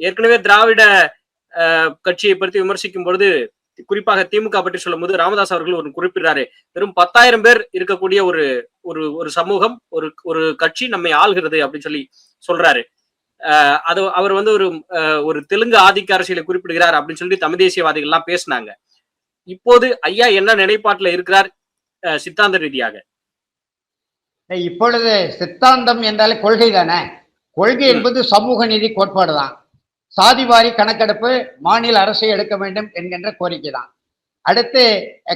ஏற்கனவே திராவிட கட்சியை பற்றி விமர்சிக்கும் பொழுது குறிப்பாக திமுக பற்றி சொல்லும்போது ராமதாஸ் அவர்கள் ஒரு குறிப்பிடுறாரு. வெறும் பத்தாயிரம் பேர் இருக்கக்கூடிய ஒரு ஒரு ஒரு சமூகம் ஒரு ஒரு கட்சி நம்மை ஆள்கிறது அப்படின்னு சொல்லி சொல்றாரு. அது அவர் வந்து ஒரு ஒரு தெலுங்கு ஆதிக்க அரசியலை குறிப்பிடுகிறார் அப்படின்னு சொல்லி தமிழ் தேசியவாதிகள் எல்லாம் பேசினாங்க. இப்போது ஐயா என்ன நிலைப்பாட்டுல இருக்கிறார் சித்தாந்த ரீதியாக? இப்பொழுது சித்தாந்தம் என்றாலே கொள்கை தானே கொள்கை என்பது சமூக நீதி கோட்பாடு தான் சாதிவாரி கணக்கெடுப்பு மாநில அரசை எடுக்க வேண்டும் என்கின்ற கோரிக்கை தான் அடுத்து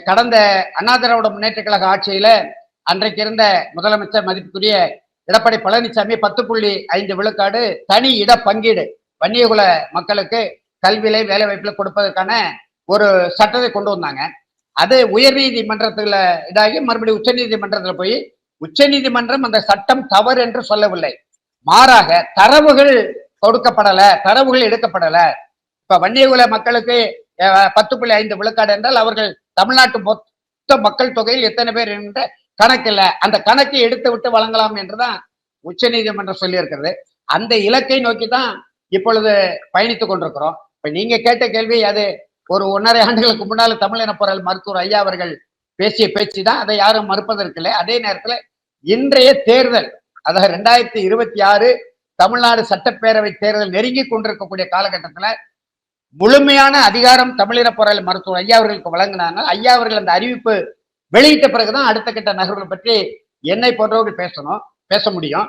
கடந்த அண்ணா திராவிட முன்னேற்ற கழக ஆட்சியில அன்றைக்கு இருந்த முதலமைச்சர் மதிப்புக்குரிய எடப்பாடி பழனிசாமி பத்து புள்ளி ஐந்து விழுக்காடு தனி இட பங்கீடு வன்னியகுல மக்களுக்கு கல்வியில வேலை வாய்ப்புல கொடுப்பதற்கான ஒரு சட்டத்தை கொண்டு வந்தாங்க. அது உயர்நீதிமன்றத்துல இதாகி மறுபடியும் உச்சநீதிமன்றத்துல போய் உச்சநீதிமன்றம் அந்த சட்டம் தவறு என்று சொல்லவில்லை. மாறாக தரவுகள் கொடுக்கப்படல தரவுகள் எடுக்கப்படல. இப்ப வன்னியகுல மக்களுக்கு பத்து புள்ளி ஐந்து விழுக்காடு என்றால் அவர்கள் தமிழ்நாட்டு மொத்த மக்கள் தொகையில் எத்தனை பேர் என்ற இல்லை. அந்த கணக்கை எடுத்து விட்டு வழங்கலாம் என்றுதான் உச்சநீதிமன்றம் நீதிமன்றம் சொல்லியிருக்கிறது. அந்த இலக்கை நோக்கி தான் இப்பொழுது பயணித்துக் கொண்டிருக்கிறோம். இப்ப நீங்க கேட்ட கேள்வி அது ஒரு ஒன்றரை ஆண்டுகளுக்கு முன்னால் தமிழின பொருள் மருத்துவர் ஐயா அவர்கள் பேசிய பேச்சு தான் அதை யாரும் மறுப்பதற்கில்லை அதே நேரத்தில் இன்றைய தேர்தல் அதாவது ரெண்டாயிரத்தி இருபத்தி ஆறு தமிழ்நாடு சட்டப்பேரவை தேர்தல் நெருங்கி கொண்டிருக்கக்கூடிய காலகட்டத்துல முழுமையான அதிகாரம் தமிழின பொருள் மருத்துவர் ஐயா அவர்களுக்கு வழங்கினாங்க. ஐயா அவர்கள் அந்த அறிவிப்பு வெளியிட்ட பிறகுதான் அடுத்த கட்ட நகர்வுகள் பற்றி என்னை போன்றவர்கள் பேசணும் பேச முடியும்.